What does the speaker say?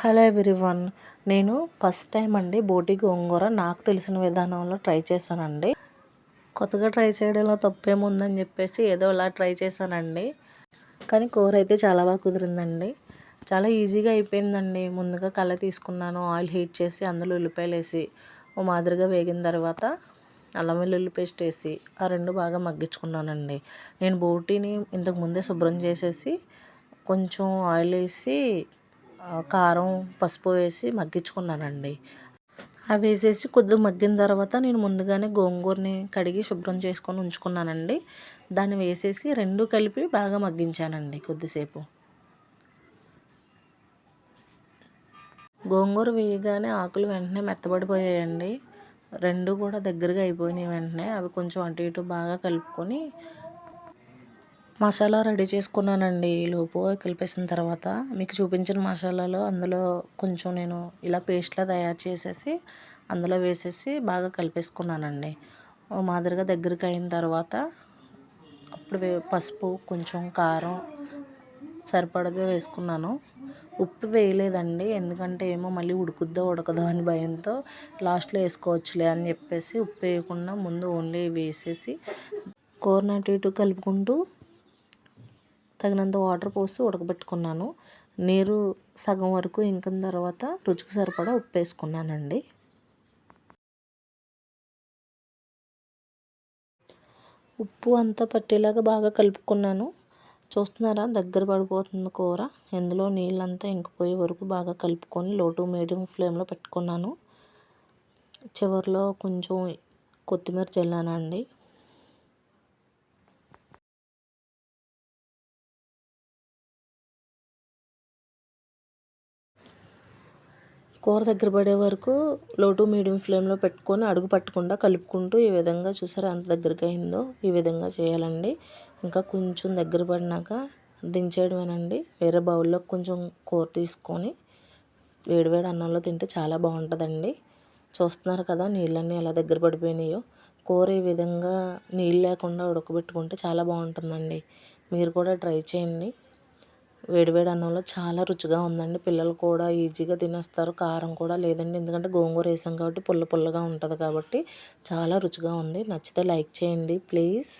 Hello everyone. నేను first time అండి బోటి గోంగూర నాకు తెలిసిన విధానంలో ట్రై చేశానండి. కొత్తగా ట్రై చేయడంలో తప్పేముందని చెప్పేసి ఏదో ఇలా ట్రై చేశానండి. కానీ కూర అయితే చాలా బాగా కుదిరిందండి. చాలా ఈజీగా అయిపోయిందండి. ముందుగా కళ్ళ తీసుకున్నాను ఆయిల్ హీట్ చేసి అందులో ఉల్లిపాయలు వేసి ఓ మాదిరిగా వేగిన తర్వాత అల్లం వెల్లుల్లి పేస్ట్ వేసి ఆ రెండు బాగా మగ్గించుకున్నానండి. నేను బోటీని ఇంతకు ముందే శుభ్రం చేసేసి కొంచెం ఆయిల్ వేసి కారం పసుపు వేసి మగ్గించుకున్నానండి. అవి వేసేసి కొద్దిగా మగ్గిన తర్వాత నేను ముందుగానే గోంగూరని కడిగి శుభ్రం చేసుకొని ఉంచుకున్నానండి. దాన్ని వేసేసి రెండు కలిపి బాగా మగ్గించానండి కొద్దిసేపు. గోంగూర వేయగానే ఆకులు వెంటనే మెత్తబడిపోయాయండి. రెండు కూడా దగ్గరగా అయిపోయినాయి వెంటనే. అవి కొంచెం అటు ఇటు బాగా కలుపుకొని మసాలా రెడీ చేసుకున్నానండి లోపు కలిపేసిన తర్వాత. మీకు చూపించిన మసాలాలో అందులో కొంచెం నేను ఇలా పేస్ట్లా తయారు చేసేసి అందులో వేసేసి బాగా కలిపేసుకున్నానండి. మాదిరిగా దగ్గరికి అయిన తర్వాత అప్పుడు పసుపు కొంచెం కారం సరిపడగా వేసుకున్నాను. ఉప్పు వేయలేదండి. ఎందుకంటే ఏమో మళ్ళీ ఉడుకుద్దో ఉడకదో అని భయంతో లాస్ట్లో వేసుకోవచ్చులే అని చెప్పేసి ఉప్పు వేయకుండా ముందు ఓన్లీ వేసేసి కూరని అటు ఇటు కలుపుకుంటూ తగినంత వాటర్ పోసి ఉడకబెట్టుకున్నాను. నీరు సగం వరకు ఇంకిన తర్వాత రుచికి సరిపడా ఉప్పు వేసుకున్నానండి. ఉప్పు అంతా పట్టేలాగా బాగా కలుపుకున్నాను. చూస్తున్నారా? దగ్గర పడిపోతుంది కూర. ఇందులో నీళ్ళంతా ఇంకిపోయే వరకు బాగా కలుపుకొని లో టు మీడియం ఫ్లేమ్లో పెట్టుకున్నాను. చివరిలో కొంచెం కొత్తిమీర చల్లానండి. కూర దగ్గర పడే వరకు లో టు మీడియం ఫ్లేమ్లో పెట్టుకొని అడుగు పట్టకుండా కలుపుకుంటూ ఈ విధంగా చూసారా ఎంత దగ్గరికి అయిందో? ఈ విధంగా చేయాలండి. ఇంకా కొంచెం దగ్గర పడినాక దించేయడమేనండి. వేరే బౌల్లో కొంచెం కూర తీసుకొని వేడివేడి అన్నంలో తింటే చాలా బాగుంటుందండి. చూస్తున్నారు కదా నీళ్ళన్నీ ఎలా దగ్గర పడిపోయినాయో. కూర ఈ విధంగా నీళ్ళు లేకుండా ఉడకబెట్టుకుంటే చాలా బాగుంటుందండి. మీరు కూడా ట్రై చేయండి. వేడివేడి అన్నంలో చాలా రుచిగా ఉందండి. పిల్లలు కూడా ఈజీగా తినేస్తారు. కారం కూడా లేదండి. ఎందుకంటే గోంగూర వేసాం కాబట్టి పుల్ల పుల్లగా ఉంటుంది కాబట్టి చాలా రుచిగా ఉంది. నచ్చితే లైక్ చేయండి ప్లీజ్.